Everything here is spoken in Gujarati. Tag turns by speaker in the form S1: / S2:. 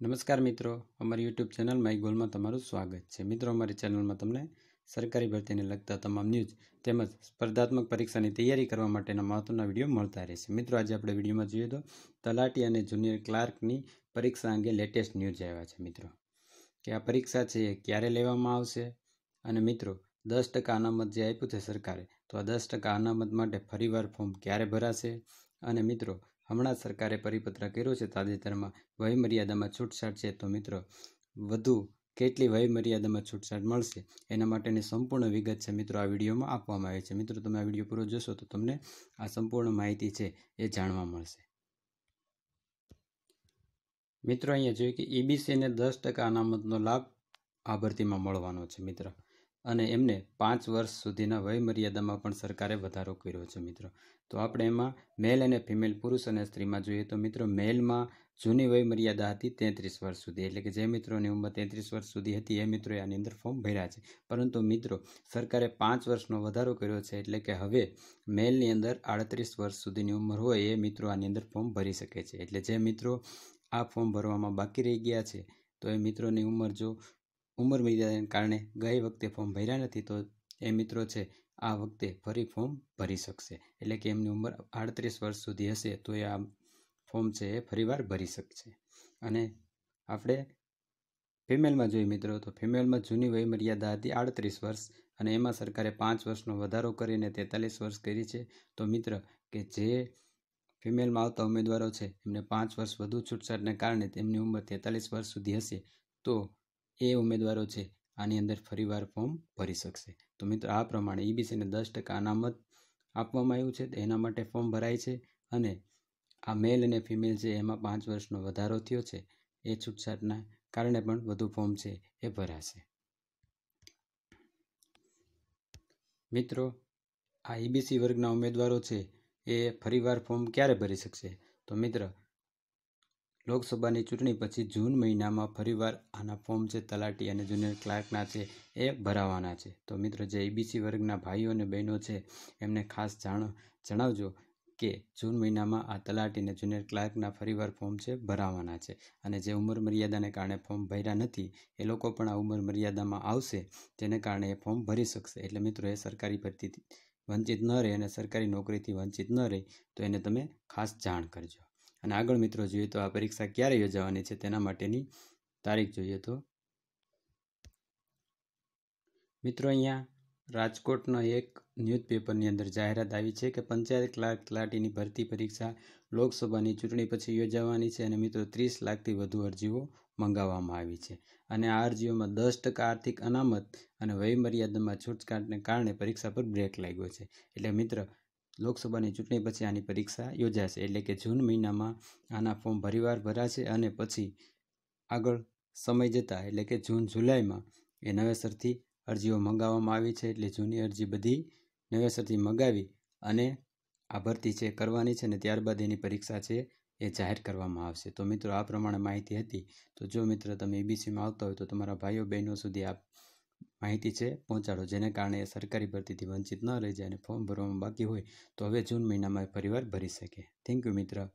S1: નમસ્કાર મિત્રો, અમારી યુટ્યુબ ચેનલ માય ગોલમાં તમારું સ્વાગત છે. મિત્રો, અમારી ચેનલમાં તમને સરકારી ભરતીને લગતા તમામ ન્યૂઝ તેમજ સ્પર્ધાત્મક પરીક્ષાની તૈયારી કરવા માટેના મહત્ત્વના વીડિયો મળતા રહેશે. મિત્રો, આજે આપણે વિડીયોમાં જોઈએ તો તલાટી અને જુનિયર ક્લાર્કની પરીક્ષા અંગે લેટેસ્ટ ન્યૂઝ આવ્યા છે. મિત્રો, કે આ પરીક્ષા છે એ ક્યારે લેવામાં આવશે? અને મિત્રો, દસ ટકા અનામત જે આપ્યું છે સરકારે, તો આ દસ ટકા અનામત માટે ફરીવાર ફોર્મ ક્યારે ભરાશે? અને મિત્રો હમણાં સરકારે પરિપત્ર કર્યો છે તાજેતરમાં વયમર્યાદામાં છૂટછાટ છે. તો મિત્રો, વધુ કેટલી વયમર્યાદામાં છૂટછાટ મળશે એના માટેની સંપૂર્ણ વિગત છે મિત્રો આ વિડીયોમાં આપવામાં આવે છે. મિત્રો, તમે આ વીડિયો પૂરો જોશો તો તમને આ સંપૂર્ણ માહિતી છે એ જાણવા મળશે. મિત્રો, અહીંયા જોઈએ કે ઈબીસીને દસ ટકા અનામતનો લાભ આ ભરતીમાં મળવાનો છે. મિત્ર અને એમને પાંચ વર્ષ સુધીના વયમર્યાદામાં પણ સરકારે વધારો કર્યો છે, મિત્રો. તો આપણે એમાં મેલ અને ફિમેલ પુરુષ અને સ્ત્રીમાં જોઈએ તો મિત્રો મેલમાં જૂની વયમર્યાદા હતી તેત્રીસ વર્ષ સુધી. એટલે કે જે મિત્રોની ઉંમર તેત્રીસ વર્ષ સુધી હતી, એ મિત્રોએ આની અંદર ફોર્મ ભર્યા છે. પરંતુ મિત્રો, સરકારે પાંચ વર્ષનો વધારો કર્યો છે, એટલે કે હવે મેલની અંદર આડત્રીસ વર્ષ સુધીની ઉંમર હોય, એ મિત્રો આની અંદર ફોર્મ ભરી શકે છે. એટલે જે મિત્રો આ ફોર્મ ભરવામાં બાકી રહી ગયા છે, તો એ મિત્રોની ઉંમર જો ઉંમર મર્યાદાને કારણે ગઈ વખતે ફોર્મ ભર્યા નથી, તો એ મિત્રો છે, આ વખતે ફરી ફોર્મ ભરી શકશે. એટલે કે એમની ઉંમર આડત્રીસ વર્ષ સુધી હશે, તો એ આ ફોર્મ છે એ ફરીવાર ભરી શકશે. અને આપણે ફિમેલમાં જોઈએ મિત્રો, તો ફિમેલમાં જૂની વયમર્યાદા હતી આડત્રીસ વર્ષ, અને એમાં સરકારે પાંચ વર્ષનો વધારો કરીને તેતાલીસ વર્ષ કરી છે. તો મિત્ર, કે જે ફિમેલમાં આવતા ઉમેદવારો છે, એમને પાંચ વર્ષ વધુ છૂટછાટને કારણે તેમની ઉંમર તેતાલીસ વર્ષ સુધી હશે, તો એ ઉમેદવારો છે. આની અંદર ફરીવાર ફોર્મ ભરી શકશે. તો મિત્રો, આ પ્રમાણે ઈબીસીને દસ ટકા અનામત આપવામાં આવ્યું છે. એના માટે ફોર્મ ભરાય છે અને આ મેલ અને ફિમેલ છે, એમાં પાંચ વર્ષનો વધારો થયો છે. એ છૂટછાટના કારણે પણ વધુ ફોર્મ છે એ ભરાશે. મિત્રો, આ ઈબીસી વર્ગના ઉમેદવારો છે એ ફરીવાર ફોર્મ ક્યારે ભરી શકશે? તો મિત્ર લોકસભાની ચૂંટણી પછી જૂન મહિનામાં ફરીવાર આના ફોર્મ છે તલાટી અને જુનિયર ક્લાર્કના છે એ ભરાવાના છે. તો મિત્રો જે એબીસી વર્ગના ભાઈઓ અને બહેનો છે, એમને ખાસ જાણ, જણાવજો કે જૂન મહિનામાં આ તલાટી અને જુનિયર ક્લાર્કના ફરીવાર ફોર્મ છે ભરાવાના છે. અને જે ઉંમર મર્યાદાને કારણે ફોર્મ ભર્યા નથી, એ લોકો પણ આ ઉંમર મર્યાદામાં આવશે જેને કારણે એ ફોર્મ ભરી શકશે. એટલે મિત્રો એ સરકારી ભરતીથી વંચિત ન રહે અને સરકારી નોકરીથી વંચિત ન રહે, તો એને તમે ખાસ જાણ કરજો. અને આગળ મિત્રો જોઈએ તો આ પરીક્ષા ક્યારે યોજાવાની છે તેના માટેની તારીખ જોઈએ તો. મિત્રો અહીંયા રાજકોટનો એક ન્યૂઝપેપરની અંદર જાહેરાત આવી છે કે પંચાયત ક્લાર્ક તલાટીની ભરતી પરીક્ષા લોકસભાની ચૂંટણી પછી યોજાવાની છે અને મિત્રો ત્રીસ લાખથી વધુ અરજીઓ મંગાવવામાં આવી છે. અને આ અરજીઓમાં દસ ટકા આર્થિક અનામત અને વયમર્યાદામાં છૂટછાટને કારણે પરીક્ષા પર બ્રેક લાગ્યો છે. એટલે મિત્ર લોકસભાની ચૂંટણી પછી આની પરીક્ષા યોજાશે એટલે કે જૂન મહિનામાં આના ફોર્મ ભરીવાર ભરાશે અને પછી આગળ સમય જતાં એટલે કે જૂન જુલાઈમાં એ નવેસરથી અરજીઓ મંગાવવામાં આવી છે એટલે જૂની અરજી બધી નવેસરથી મંગાવી અને આ ભરતી છે કરવાની છે અને ત્યારબાદ એની પરીક્ષા છે એ જાહેર કરવામાં આવશે. તો મિત્રો, આ પ્રમાણે માહિતી હતી. તો જો મિત્ર, તમે એબીસીમાં આવતા હોય તો તમારા ભાઈઓ બહેનો સુધી આ માહિતી છે, પહોંચાડો, જેને કારણે એ સરકારી ભરતીથી વંચિત ન રહી જાય અને ફોર્મ ભરવામાં બાકી હોય, તો હવે જૂન મહિનામાં ફરીવાર ભરી શકે. થેન્ક યુ મિત્ર.